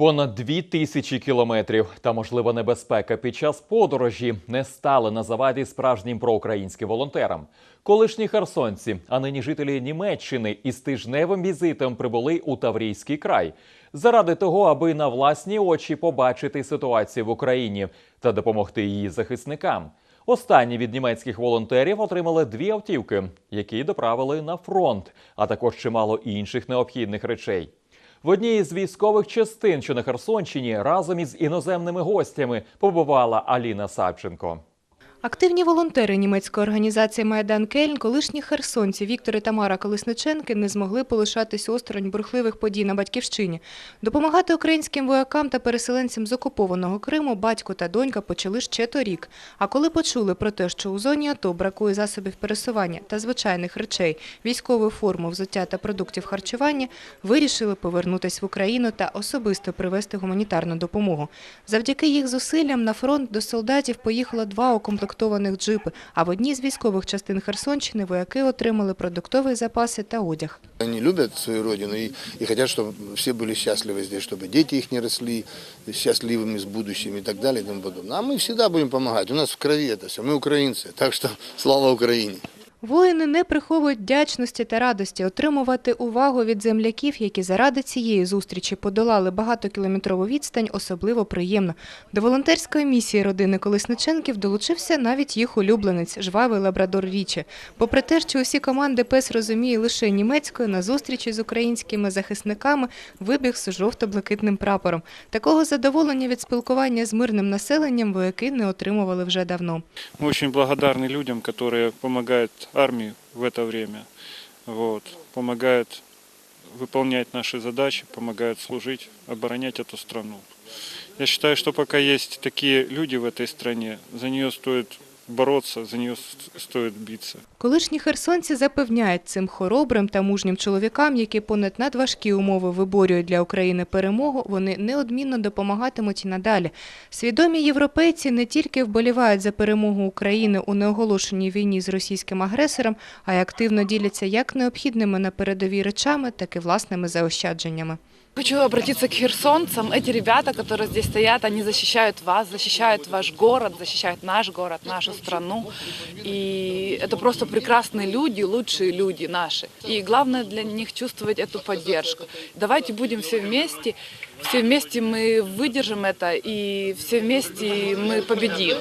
Понад дві тисячі кілометрів та можлива небезпека під час подорожі не стали на заваді справжнім проукраїнським волонтерам. Колишні херсонці, а нині жителі Німеччини із тижневим візитом прибули у Таврійський край заради того, аби на власні очі побачити ситуацію в Україні та допомогти її захисникам. Останні від німецьких волонтерів отримали дві автівки, які доправили на фронт, а також чимало інших необхідних речей. В одній із військових частин, що на Херсонщині, разом із іноземними гостями побувала Аліна Савченко. Активні волонтери німецької організації Майдан Кельн, колишні херсонці Віктор і Тамара Колесниченки не змогли полишатись осторонь бурхливих подій на батьківщині. Допомагати українським воякам та переселенцям з окупованого Криму батько та донька почали ще торік. А коли почули про те, що у зоні АТО бракує засобів пересування та звичайних речей, військову форму, взуття та продуктів харчування, вирішили повернутися в Україну та особисто привезти гуманітарну допомогу. Завдяки їх зусиллям на фронт до солдатів поїхало два укомплектованих джипи, а в одній з військових частин Херсонщини вояки отримали продуктові запаси та одяг. Они любят свою родину и, и хотят, чтобы все были счастливы здесь, чтобы дети их не росли счастливыми с будущим и так далее и тому подобное. А мы всегда будем помогать. У нас в крови это все. Мы украинцы. Так что слава Украине. Воїни не приховують вдячності та радості отримувати увагу від земляків, які заради цієї зустрічі подолали багатокілометрову відстань, особливо приємно. До волонтерської місії родини Колесниченків долучився навіть їх улюбленець, жвавий лабрадор Річі. Попри те, що усі команди пес розуміє лише німецькою, на зустрічі з українськими захисниками вибіг з жовто-блакитним прапором. Такого задоволення від спілкування з мирним населенням вояки не отримували вже давно. Мы очень благодарны людям, которые помогают армии в это время, вот, помогают выполнять наши задачи, помогают служить, оборонять эту страну. Я считаю, что пока есть такие люди в этой стране, за нее стоит бороться, за нее стоит биться. Колишні херсонці запевняють цим хоробрим та мужнім чоловікам, які понад надважкі умови виборюють для України перемогу, вони неодмінно допомагатимуть і надалі. Свідомі європейці не тільки вболівають за перемогу України у неоголошеній війні з російським агресором, а й активно діляться як необхідними на передовій речами, так і власними заощадженнями. Хочу обратиться к херсонцам. Эти ребята, которые здесь стоят, они защищают вас, защищают ваш город, защищают наш город, нашу страну. И это просто прекрасные люди, лучшие люди наши. И главное для них чувствовать эту поддержку. Давайте будем все вместе. Все вместе мы выдержим это, и все вместе мы победим.